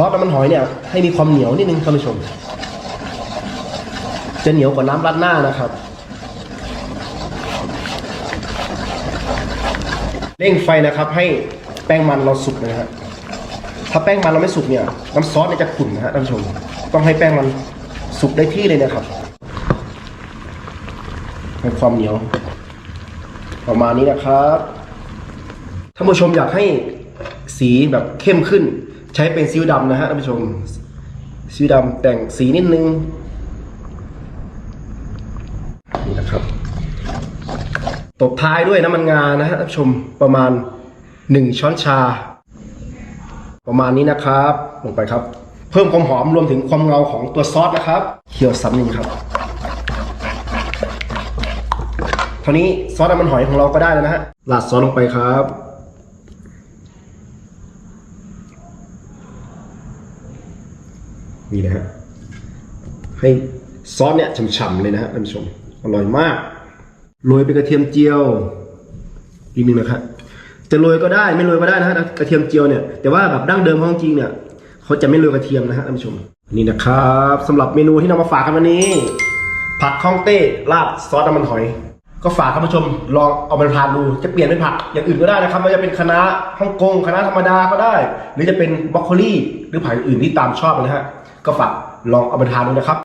ซอสน้ำมันหอยเนี่ยให้มีความเหนียวนิดนึงท่านผู้ชม จะเหนียวกว่าน้ำราดหน้านะครับ เร่งไฟนะครับให้แป้งมันเราสุกนะฮะถ้าแป้งมันเราไม่สุกเนี่ยน้ำซอสเนี่ยจะขุ่นนะฮะท่านผู้ชม ต้องให้แป้งมันสุกได้ที่เลยนะครับให้ความเหนียว ประมาณนี้นะครับท่านผู้ชมอยากให้สีแบบเข้มขึ้น ใช้เป็นซีอิ๊วดำนะฮะท่านผู้ชมซีอิ๊วดำแต่งสีนิดนึงนี่นะครับตบท้ายด้วยน้ำมันงานะฮะท่านผู้ชมประมาณ 1 ช้อนชา ประมาณนี้นะครับ ลงไปครับ เพิ่มความหอมรวมถึงความเงาของตัวซอสนะครับเคี่ยวซ้ำหนึ่งครับท่านี้ซอสน้ำมันหอยของเราก็ได้แล้วนะฮะราดซอสลงไปครับ นี่นะฮะให้ซอสเนี่ยฉ่ำๆเลยนะฮะท่านผู้ชมอร่อยมากโรยเป็นกระเทียมเจียวอีกหนึ่งนะครับจะโรยก็ได้ไม่โรยก็ได้นะฮะกระเทียมเจียวเนี่ยแต่ว่าแบบดั้งเดิมของจริงเนี่ยเขาจะไม่โรยกระเทียมนะฮะท่านผู้ชมนี่นะครับสำหรับเมนูที่นำมาฝากกันวันนี้ ผัดข้องเต้ราดซอสน้ำมันหอย ก็ฝากท่านผู้ชมลองเอาไปทานดูจะเปลี่ยนเป็นผักอย่างอื่นก็ได้นะครับไม่ว่าจะเป็นคะน้าฮ่องกงคะน้าธรรมดาก็ได้ หรือจะเป็นบรอกโคลีหรือผักอื่นที่ตามชอบนะฮะ ก็ฝากลองเอาไปทานดูนะครับ